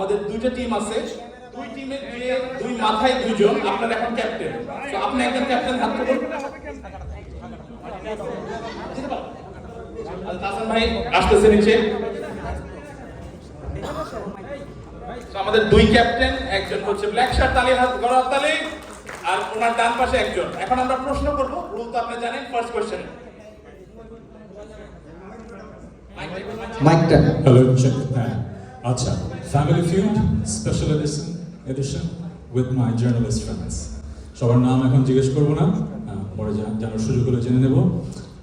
আমাদের দুইটা টিম আছে। দুই টিমের যে দুই মাথায় দুইজন। আপনার এখন ক্যাপ্টেন তো আপনি একজন ক্যাপ্টেন হাত করুন হাসান ভাই আসতেছে নিচে। তো আমাদের দুই ক্যাপ্টেন একজন হচ্ছে ব্ল্যাক শার্ট তালি হাত গড়ার তালি আর ওনার ডান পাশে একজন। এখন আমরা প্রশ্ন করব রুল তো আপনি জানেন ফার্স্ট কোশ্চেন মাইকটা হ্যালো চেক হ্যাঁ। আচ্ছা family feud special edition edition with my journalist friends সবার নাম এখন জিজ্ঞেস করব না পরে জানার সুযোগ হলে জেনে নেব।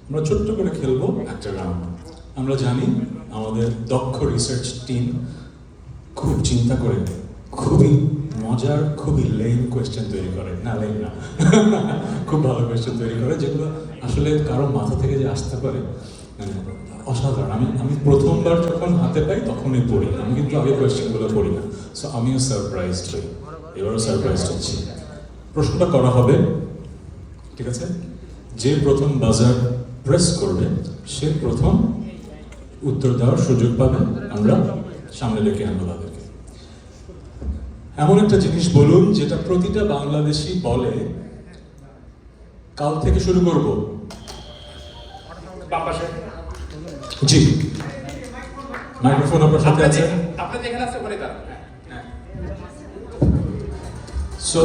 আমরা ছোট্ট করে খেলব একটা রাউন্ড আমরা জানি আমাদের দক্ষ রিসার্চ টিম খুব চিন্তা করে, খুবই মজার, খুবই লেম কোয়েশ্চেন তৈরি করে। না লেম না। খুব ভালো কোয়েশ্চেন তৈরি করে, যেগুলো আসলে কারও মাথা থেকে যে আসতে পারে। মানে অসাধারণ। আমি আমি প্রথমবার যখন হাতে পাই, তখনই পড়ি। আমি কিন্তু আগে কোয়েশ্চেনগুলো পড়ি না। সো আমিও সারপ্রাইজড হই। এবারও সারপ্রাইজড হচ্ছি। প্রশ্নটা করা হবে। ঠিক আছে? যে প্রথম বাজার প্রেস করবে, সে প্রথম উত্তর দেওয়ার সুযোগ পাবে আমরা সামনে রেখে আনব তাদেরকে। এমন একটা জিনিস বলুন, যেটা প্রতিটা বাংলাদেশি বলে, কাল থেকে শুরু করব। বাম পাশে জি। মাইক্রোফোন আপনার সাথে আছে? আপনি যেখানে আছে ওখানে হ্যাঁ সো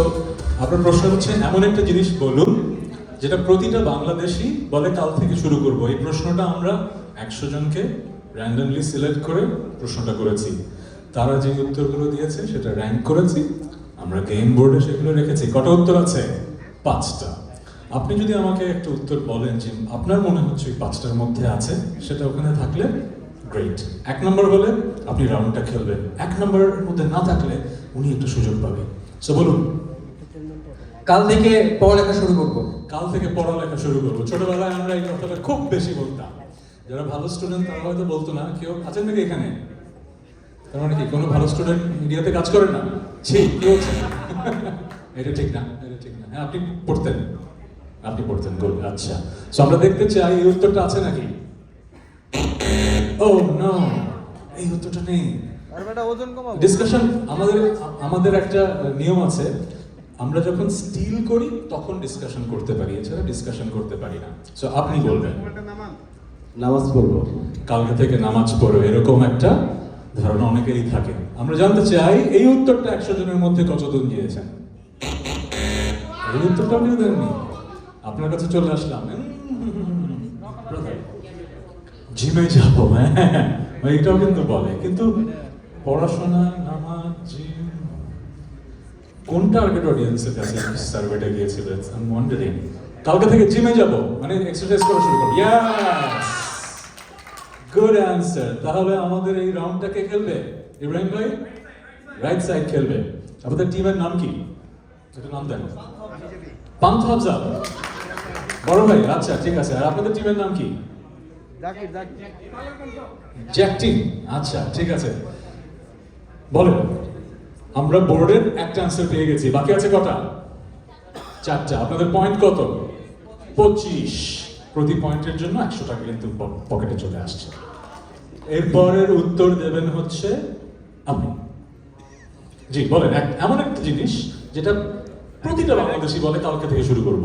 আপনার প্রশ্ন হচ্ছে এমন একটা জিনিস বলুন যেটা প্রতিটা বাংলাদেশি বলে কাল থেকে শুরু করব। এই প্রশ্নটা আমরা একশো জনকে র্যান্ডমলি সিলেক্ট করে প্রশ্নটা করেছি। তারা যে উত্তরগুলো দিয়েছে সেটা র্যাঙ্ক করেছি। আমরা গেম বোর্ডে সেগুলো রেখেছি। কটা উত্তর আছে? পাঁচটা। আপনি যদি আমাকে একটা উত্তর বলেন যে আপনার মনে হচ্ছে ওই পাঁচটার মধ্যে আছে সেটা ওখানে থাকলে গ্রেট এক নম্বর হলে আপনি রাউন্ডটা খেলবেন। এক নম্বরের মধ্যে না থাকলে উনি একটু সুযোগ পাবেন সো বলুন। কাল থেকে পড়ালেখা শুরু করব। কাল থেকে পড়ালেখা শুরু করব। ছোটবেলায় আমরা এই কথাটা খুব বেশি বলতাম। যারা ভালো স্টুডেন্ট তারা হয়তো বলতো না কেউ আছেন নাকি এখানে? তার মানে কি কোনো ভালো স্টুডেন্ট মিডিয়াতে কাজ করেন না? ছি কি হচ্ছে এটা ঠিক না এটা ঠিক না। হ্যাঁ আপনি পড়তেন। আপনি পড়তেন গুড আচ্ছা। সো আমরা দেখতে চাই এই উত্তরটা আছে নাকি? ও নো এই উত্তরটা নেই। ডিসকাশন আমাদের আমাদের একটা নিয়ম আছে। আমরা যখন স্টিল করি তখন ডিসকাশন করতে পারি। এছাড়া ডিসকাশন করতে পারি না। সো আপনি বলবেন। নামাজ পড়ব। কালকে থেকে নামাজ পড়ো এরকম একটা ধারণা অনেকেরই থাকে। আমরা জানতে চাই এই উত্তরটা একশো জনের মধ্যে কতজন দিয়েছেন? এই উত্তরটা আপনি দেননি। আপনার কাছে চলে আসলাম। জিমে যাব হ্যাঁ। এইটাও কিন্তু বলে। কিন্তু পড়াশোনা, নামাজ, জিম, কোন টার্গেট অডিয়েন্সের কাছে সার্ভেটা ওয়ান্ডারিং কালকে থেকে জিমে যাব। মানে এক্সারসাইজ করা শুরু গুড অ্যান্সার তাহলে আমাদের এই রাউন্ডটা কে খেলবে? ইব্রাহিম ভাই? রাইট সাইড খেলবে। আপনাদের টিমের নাম কি? এটা নাম দেন। পান্থ বড় ভাই আচ্ছা ঠিক আছে। আর আপনাদের টিমের নাম কি? Jack team. আচ্ছা ঠিক আছে। বলেন আমরা বোর্ডের একটা অ্যান্সার পেয়ে গেছি। বাকি আছে কটা? চারটা। আপনাদের পয়েন্ট কত? পঁচিশ। প্রতি পয়েন্টের জন্য একশো টাকা কিন্তু পকেটে চলে আসছে। এরপরের উত্তর দেবেন হচ্ছে আপনি। জি বলেন এমন একটা জিনিস যেটা প্রতিটা বাংলাদেশি বলে কালকে থেকে শুরু করব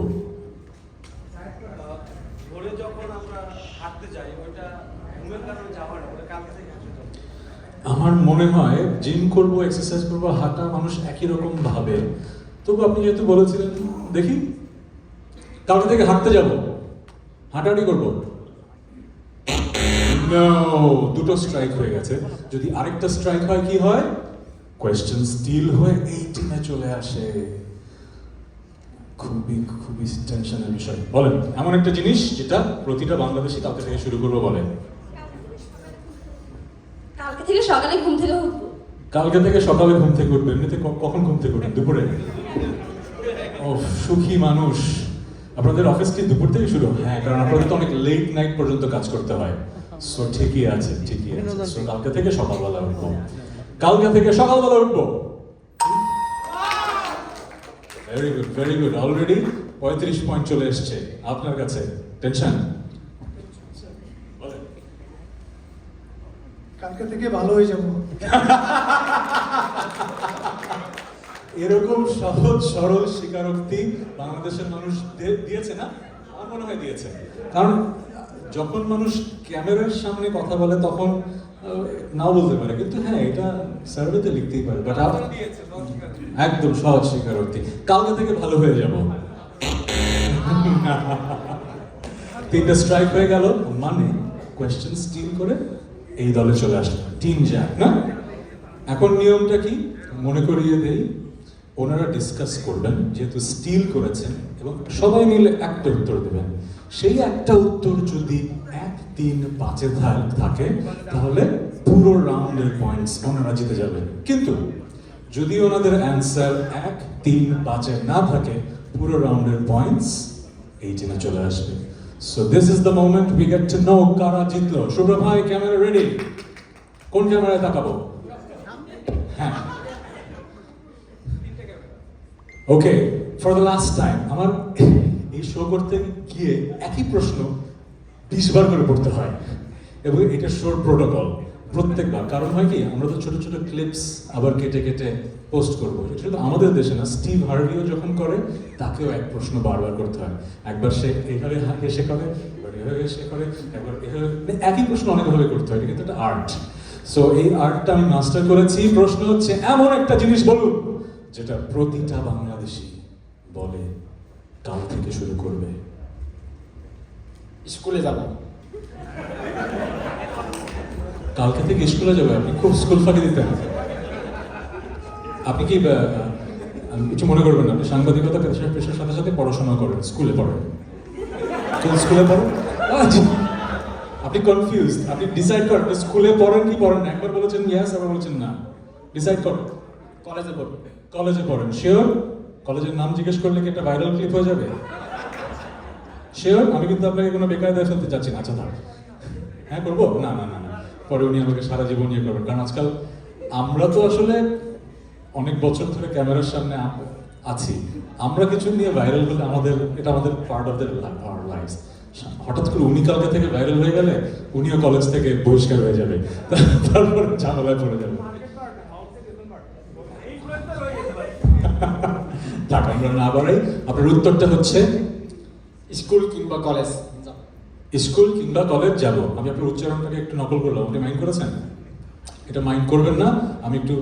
ভোরে যখন আমরা হাঁটতে যাই আমার মনে হয় জিম করব এক্সারসাইজ করব, হাঁটা মানুষ একই রকম ভাবে। তবু আপনি যেহেতু বলেছিলেন, দেখি কালকে থেকে হাঁটতে যাব। হাঁটাহাঁটি করব। দুটো স্ট্রাইক হয়ে গেছে। যদি আরেকটা স্ট্রাইক হয়, কি হয়? কোয়েশ্চেন স্টিল হয়ে এই টিমে চলে আসে। খুবই খুবই টেনশনের বিষয়। বলেন এমন একটা জিনিস যেটা প্রতিটা বাংলাদেশি কালকে থেকে শুরু করব বলেন। কালকে থেকে সকালে ঘুম থেকে উঠবো। কালকে থেকে সকালে ঘুম থেকে উঠবে এমনিতে কখন ঘুম থেকে উঠবেন দুপুরে? ও সুখী মানুষ। আপনাদের অফিস কি দুপুর থেকে শুরু? হ্যাঁ কারণ আপনাদের তো অনেক লেট নাইট পর্যন্ত কাজ করতে হয়। সো ঠিকই আছে ঠিকই আছে। সো কালকে থেকে সকালবেলা উঠবো। কালকে থেকে সকালবেলা উঠবো। Very good very good already পঁয়ত্রিশ পয়েন্ট চলে এসছে। আপনার কাছে টেনশন কালকে থেকে ভালো হয়ে যাব। এরকম সহজ সরল স্বীকারোক্তি বাংলাদেশের মানুষ দিয়েছে না? আমার মনে হয় দিয়েছে। কারণ যখন মানুষ ক্যামেরার সামনে কথা বলে তখন নাও বলতে পারে। কিন্তু হ্যাঁ এটা সার্ভেতে লিখতেই পারে। বাট একদম সহজ স্বীকারোক্তি কালকে থেকে ভালো হয়ে যাব। তিনটা স্ট্রাইক হয়ে গেল। মানে কোয়েশ্চেন স্টিল করে এই দলে চলে আসলো। টিম জ্যাক না? এখন নিয়মটা কি? মনে করিয়ে দেই ওনারা ডিসকাস করবেন যেহেতু স্টিল করেছেন এবং সবাই মিলে একটা উত্তর দেবেন। সেই একটা উত্তর যদি এক তিন পাঁচে থাকে, তাহলে পুরো রাউন্ডের পয়েন্টস ওনারা জিতে যাবেন কিন্তু যদি ওনাদের অ্যান্সার এক তিন পাঁচে না থাকে, পুরো রাউন্ডের পয়েন্টস এই টিমে চলে আসবে। So this is the moment we get to know কারা জিতলো। শুভ্র ভাই ক্যামেরা রেডি কোন ক্যামেরায় তাকাবো? হ্যাঁ। Okay for the last time আমার এই শো করতে গিয়ে একই প্রশ্ন বিশ বার করে পড়তে হয়। এবং এটা শোর প্রোটোকল প্রত্যেকবার। কারণ হয় কি, আমরা তো ছোট ছোট ক্লিপস আবার কেটে কেটে পোস্ট করব। এটা শুধু আমাদের দেশে না স্টিভ হার্ভিও যখন করে, তাকেও এক প্রশ্ন বারবার করতে হয়। একবার সে এইভাবে হেসে করে এভাবে হেসে করে, একবার এভাবে মানে একই প্রশ্ন অনেকভাবে করতে হয় কিন্তু একটা আর্ট সো এই আর্টটা আমি মাস্টার করেছি। প্রশ্ন হচ্ছে, এমন একটা জিনিস বলুন, যেটা প্রতিটা বাংলাদেশি বলে। কাল থেকে শুরু করবে। স্কুলে যাব। কালকে থেকে স্কুলে যাবে আপনি খুব স্কুল ফাঁকি দিতেন আপনি কি কিছু মনে করবেন না আপনি সাংবাদিকতা পেশার পেশার সাথে সাথে পড়াশোনা করেন স্কুলে পড়েন। কোন স্কুলে পড়েন আপনি কনফিউজ আপনি ডিসাইড করেন স্কুলে পড়েন কি পড়েন একবার বলেছেন ইয়াস আবার বলেছেন না। ডিসাইড করেন। কলেজে পড়ব। কলেজে পড়েন শিওর কলেজের নাম জিজ্ঞেস করলে কি একটা ভাইরাল ক্লিপ হয়ে যাবে? শিওর আমি কিন্তু আপনাকে কোনো বেকায়দায় ফেলতে চাচ্ছি না আচ্ছা হ্যাঁ করব? না না না পরে উনি আমাকে সারা জীবন ইয়ে করবেন। কারণ আজকাল আমরা তো আসলে অনেক বছর ধরে ক্যামেরার সামনে আছি। আমরা কিছু নিয়ে ভাইরাল হলে আমাদের, এটা আমাদের পার্ট অফ দ্য লাইফ হঠাৎ করে উনি কালকে থেকে ভাইরাল হয়ে গেলে উনিও কলেজ থেকে বহিষ্কার হয়ে যাবে। তারপর ঝামেলায় পড়ে যাবে। আমরা না বাড়াই আপনার উত্তরটা হচ্ছে? স্কুল কিংবা কলেজ। স্কুল কিংবা কলেজ যাব। আমি আপনার উচ্চারণটাকে একটু নকল করলাম। আপনি মাইন্ড করেছেন? এটা মাইন্ড করবেন না। আমি একটু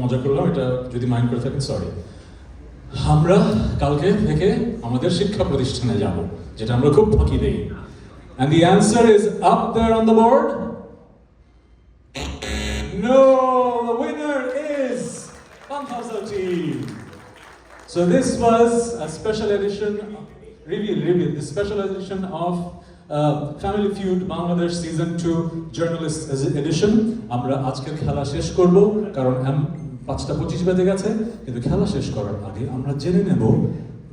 মজা করলাম। এটা যদি মাইন্ড করে থাকেন সরি আমরা কালকে থেকে আমাদের শিক্ষা প্রতিষ্ঠানে যাব যেটা আমরা খুব ফাঁকি দেই। And the answer is up there on the board. No, the winner is Panthasa team. So this was a special edition, reveal, reveal, the special edition of uh, Family Feud Bangladesh Season 2 Journalist Edition. আমরা আজকের খেলা শেষ করব কারণ পাঁচটা পঁচিশ বেজে গেছে কিন্তু খেলা শেষ করার আগে আমরা জেনে নেব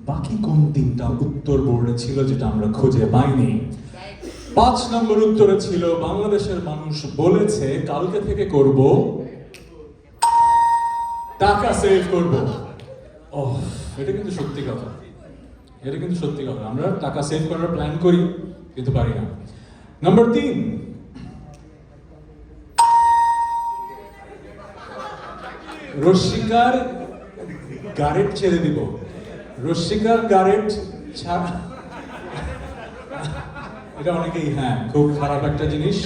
বাকি কোন তিনটা উত্তর বোর্ডে ছিল যেটা আমরা খুঁজে পাইনি পাঁচ নম্বর উত্তরে ছিল বাংলাদেশের মানুষ বলেছে কালকে থেকে করব টাকা সেভ করব এটা কিন্তু সত্যি কথা। এটা কিন্তু সত্যি কথা। আমরা টাকা সেভ করার প্ল্যান করি, কিন্তু পারি না। নাম্বার তিন। রশ্মিকার গারেট ছেড়ে দিব। রশ্মিকার গারেট ছাড়া এটা অনেকেই হ্যাঁ খুব খারাপ একটা জিনিস।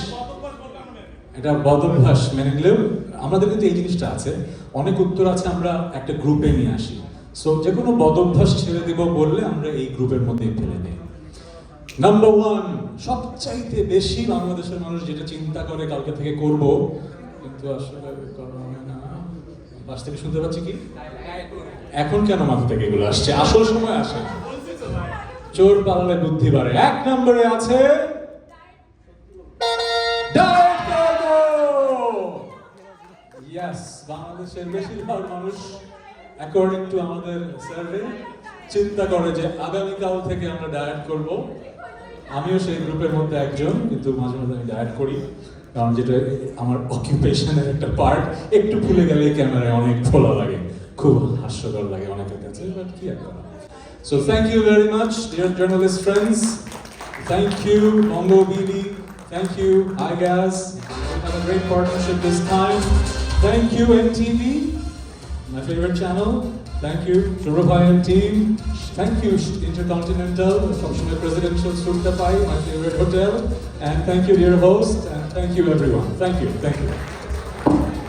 এটা বদভ্যাস মেনে নিলেও আমাদের কিন্তু এই জিনিসটা আছে। অনেক উত্তর আছে, আমরা একটা গ্রুপে নিয়ে আসি। সো যে কোনো বদভ্যাস ছেড়ে দিব বললে আমরা এই গ্রুপের মধ্যেই ফেলে দিই। নাম্বার ওয়ান সবচাইতে বেশি বাংলাদেশের মানুষ যেটা চিন্তা করে কালকে থেকে করব, কিন্তু আসলে করা হয় না। পাশ থেকে শুনতে পাচ্ছি কি? এখন কেন মাথা থেকে এগুলো আসছে? আসল সময় আসে। চোর পালালে বুদ্ধি বাড়ে। এক নম্বরে আছে বাংলাদেশের বেশিরভাগ মানুষ অ্যাকর্ডিং টু আমাদের সার্ভে চিন্তা করে যে আগামীকাল থেকে আমরা ডায়েট করব। আমিও সেই গ্রুপের মধ্যে একজন কিন্তু মাঝে মাঝে আমি ডায়েট করি। কারণ যেটা আমার অকুপেশনের একটা পার্ট একটু ভুলে গেলে ক্যামেরায় অনেক ফোলা লাগে। খুব হাস্যকর লাগে অনেকের কাছে বাট কি করা so thank you very much dear journalist friends thank you Mongo Bibi thank you high gas a great partnership this time. Thank you, my favorite channel. Thank you, Shurabhai and team. Thank you, Intercontinental, Functional Presidential Surtapai, my favorite hotel. And thank you, dear host. And thank you, everyone. Thank you. Thank you.